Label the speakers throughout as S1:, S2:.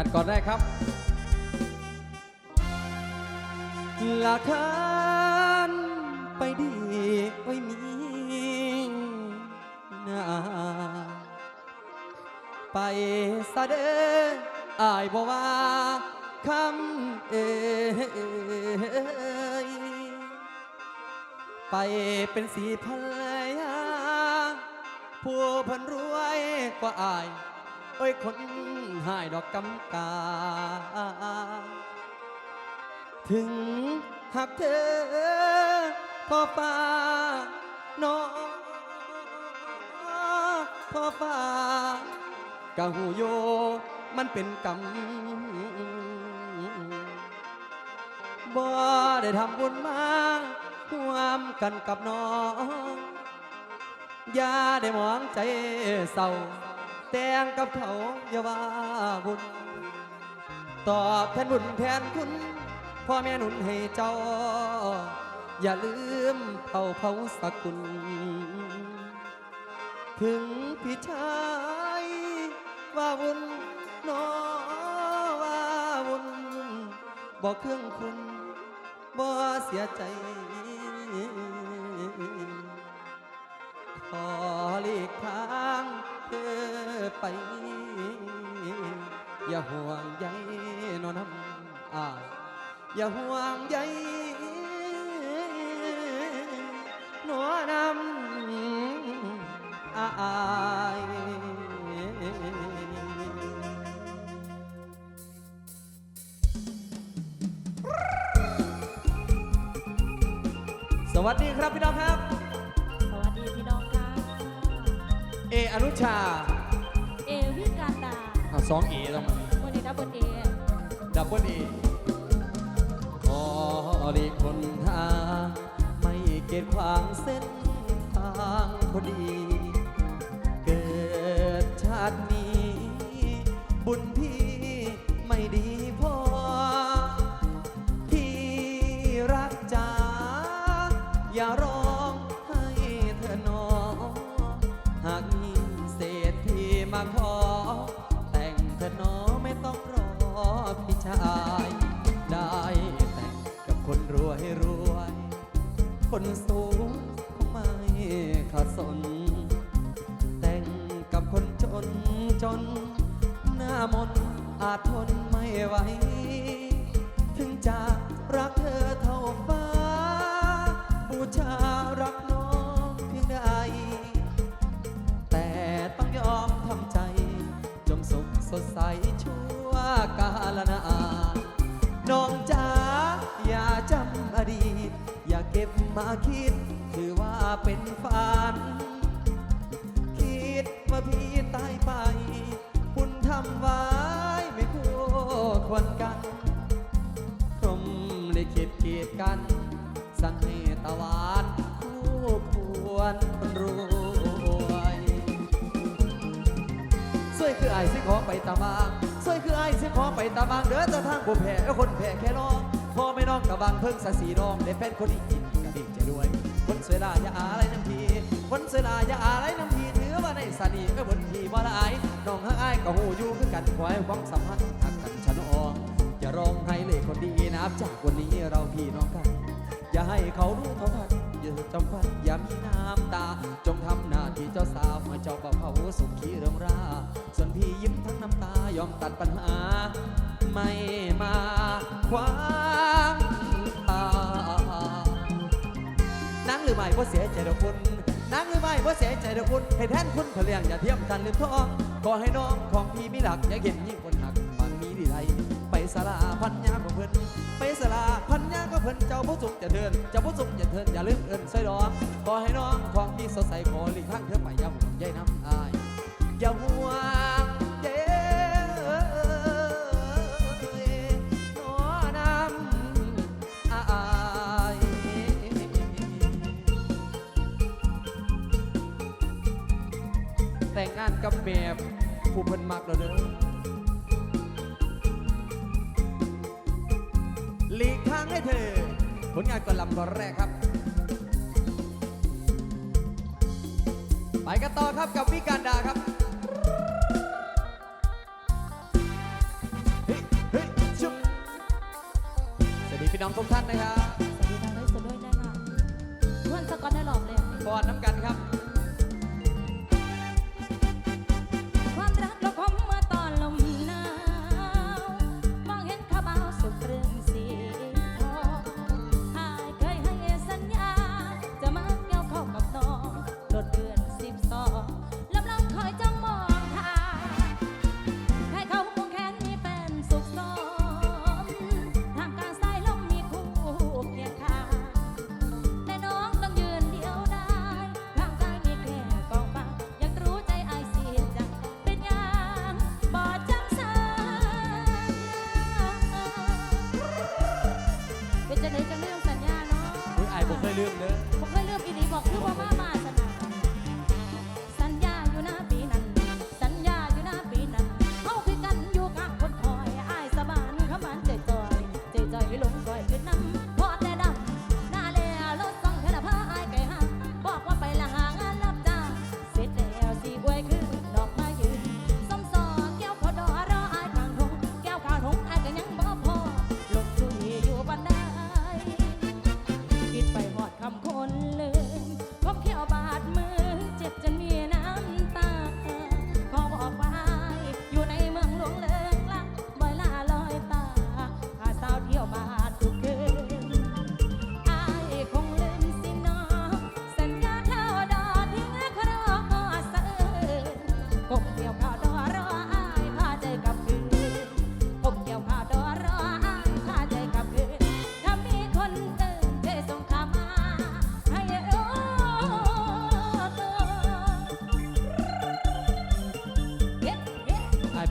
S1: กันก่อนได้ครับหลักฐานไปดีไว้มีนาไปซะเดออายบอกว่าคำเอ่ยไปเป็นสีภรรยาผู้พันรวยกว่าอาย อ้ยคนหายดอกกำกา ถึงหักเธอพ่อฟ้าน้องพ่อฟ้ากะหูโยมันเป็นกรรมบ่ได้ทำบุญมาร่วมกันกับน้อง อย่าได้มองใจเศร้า แต่งกับเขาอย่าว่าบุญ ตอบแทนบุญแทนคุณพ่อแม่หนุนให้เจ้า อย่าลืมเผาเผาสกุล ถึงพี่ชายว่าบุญน้อว่าบุญบอกเครื่องคุณบ่เสียใจขอหลีกทางเธอ ไป อย่าห่วงใยนอนน้ำอายอย่าห่วงใยนอนน้ำอายสวัสดีครับพี่น้องครับ
S2: สวัสดีพี่น้องค่ะ
S1: เออนุชา สองเอต้องมา
S2: วันนี้ดับเบิลเอ
S1: ดับเบิลเอขอหลีกคนทางไม่เกตขวางเส้นทางพอดี เกิดชาตินี้ บุญพี่ไม่ดี คนสูงเขาไม่ขาดสน แต่งกับคนจนจน หน้ามนอาจทนไม่ไหว ถึงจะรักเธอเท่าฟ้าบูชา มาคิดถือว่าเป็นฝัน คิดว่าพี่ตายไป คุณทำไว้ไม่คู่ควรกันคมได้คิดกีดกัน สั่งให้ตะวันคู่ควรคนรวยสวยคือไอ้สิขอไปตามางสวยคือไอ้สิขอไปตามางเด้อแต่ทางผู้แพ้คนแพ้แค่น้องพอไม่น้องกับบางเพิ่งสะสีน้องได้เป็นคนอีกกระ ดิ่งใจด้วย คนสวยลาอย่าอะไรน้ำพีคนสวยลาอย่าอะไรน้ำพีถือว่าในสนีก็บนพีบ่ละอายน้องฮักอายก็หูอยู่คือกันคอยหวังสัมพันธ์ทักกันชะนองอย่าร้องให้เลยคนดีนับจากวันนี้เราพี่น้องกัน อย่าให้เขารู้เท่าทันอย่าจำพันอย่ามีน้ำตา จงทำหน้าที่เจ้าสาวให้เจ้าบ่าวเขาสุขีเรื่องรา ส่วนพี่ยิ้มทั้งน้ำตายอมตัดปัญหา ไม่มาขวาง รือไม่ว่าเสียใจดอกคุณนางหรือไม่ว่าเสียใจดอกคุณให้แทนคุณเขาเลี้ยงอย่าเทียมกันลืมท้องขอให้น้องของพี่มีหลักอย่าเห็นยิ่งคนหักมันมีดีไรไปสลาพันยาของเพิ่นไปสลาพันยาก็เพิ่นเจ้าผู้สุขจะเดินเจ้าผู้สุขจะเดินอย่าลืมเอินใส่ดอกขอให้น้องของพี่สดใสขอหลีกทางเธอไปอย่าห่วงใยน้ำอายอย่าห่วง แต่งงานกับแม่ผู้เพิ่นมักแล้วเด้อหลีกทางให้เธอ ผลงานก่อนลำก่อนแรกครับ ไปกันต่อครับกับวิการดาครับ
S2: สวัสดีพี่น้องทุก
S1: ท่านนะครับ
S2: สวัสดีทางด้วยสุด
S1: ด้
S2: วยนะคะเพื่อนสกอตได้หลอบเลยก่อนน้ำกันครับ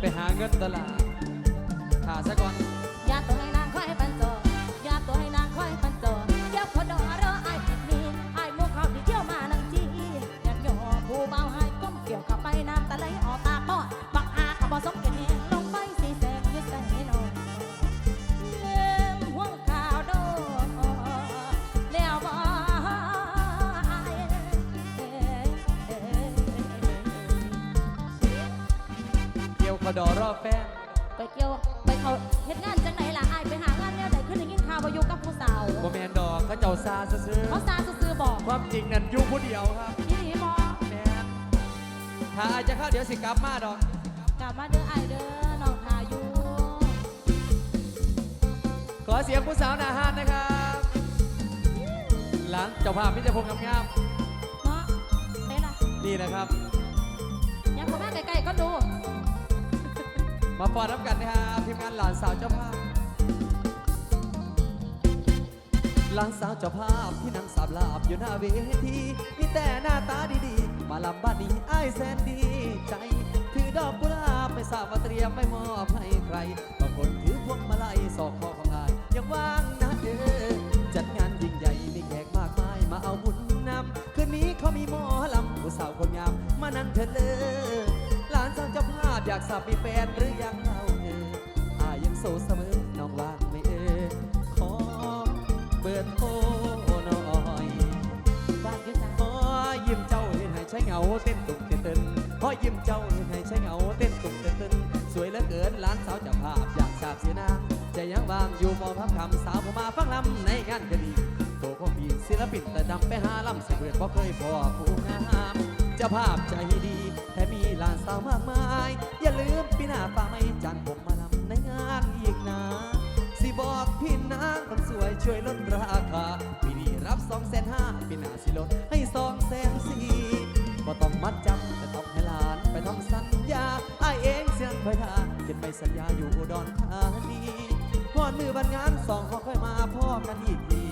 S1: ไปหาเงินตลาดขาซะก่อน
S2: เกี่ยวขอดอรอ
S1: บแฟน
S2: ไปเกี่ยวไปเขาเฮ็ดงานจังไหนล่ะอายไปหางานแนวใดขึ้นได้ยินข่าวว่าอยู่กับผู้สาว
S1: บ่แมนดอกเขาเจ้าซาซื้อๆ
S2: เขาซาซื่อๆบอก
S1: ความจริงนั่นอยู่ผู้เดียวครับ
S2: พี่หนีบอก
S1: แมนถ้าอายจะเข้าเดี๋ยวสิกลับมาดอก
S2: กลับมาเด้ออายเด้อน้องทาอยู่
S1: ขอเสียงผู้สาวหนาฮานนะครับ หลานเจ้าภาพมิจพงษ์งาม
S2: เนาะเต้ล่ะ
S1: ๆนี่นะครับ
S2: ยังพ่อแม่ไกลๆก็ดู
S1: มาฟอนรับกันนะครับทีมงานหลานสาวเจ้าภาพ หลานสาวเจ้าภาพที่นั่งสาบลาบอยู่หน้าเวทีมีแต่หน้าตาดีๆ มาลำบ้านนี้อ้แสนดีใจ ถือดอกกุหลาบไม่ทราบว่าเตรียมไม่มอบให้ใครบางคนถือพวงมาลัยสอกคอของอายยังว่างนะเด้อจัดงานยิ่งใหญ่มีแขกมากมายมาเอาบุญนำคืนนี้เขามีหมอลำผู้สาวคนงามมานั่งเถิดเลยาภาพอยากทราบมีแฟนหรือยังเล่าเอออายังโสดเสมอน้องว่างไม่เออขอเปิดโทหน่อย
S2: บ้านอยู่จ้า
S1: ขอยิ้มเจ้าเห็นให้ใช้เหงาเต้นตุกเต้นเต้นขอยิ้มเจ้าเห็นให้ใช้เหงาเต้นตุกเต้นเต้นสวยเหลือเกินหลานสาวจะภาพอยากสาบเสียนาใจยังวางอยู่มองพับคำสาวผมมาฟังลำในงานคดีโตก็มีศิลปินแต่ดำไปหาลำเสเพื่อนเพราะเคยพอผู้งามจ้าภาพใจดีแต่มีหลานสาวมากมาย ลืมปีหน้าฟ้าไม่จันผมมาลำในงานอีกนะสิบอกพี่นางคนสวยช่วยลดราคาปีนี้รับสองแสนห้าปีหน้าสิลดให้สองแสนสี่ก็ต้องมัดจำแต่ต้องให้หลานไปทำสัญญาไอเองเสียงคอยทาเก็บไปสัญญาอยู่อุดรธานีก่อนมือบันงานสองขาค่อยมาพ่อกันอีกที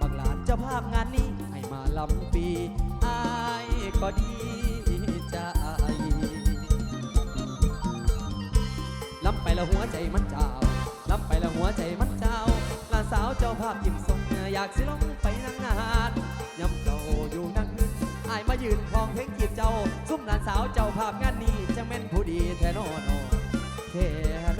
S1: บางหลานเจ้าภาพงานนี้ให้มาลำปีไอก็ดี แล้วหัวใจมันเจ้าลำไปแล้วหัวใจมันเจ้าหลานสาวเจ้าภาพยิ้มส่งอยากสิลงไปนั่งนานยำเจ้าอยู่นั่งึ้นอายมายืนคลองเพลงจีบเจ้า ซุ่มหลานสาวเจ้าภาพงานนี้จะแม่นผู้ดีแท้นอนอแท้น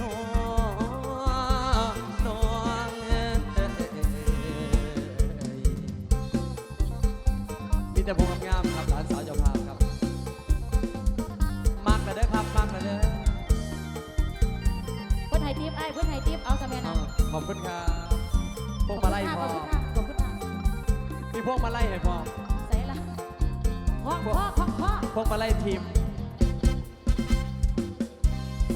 S1: อน วกมาไล่ให้พอ
S2: ใส่ละพ่อพ่อพ่อพ่อ
S1: พวกมาไล่ทีม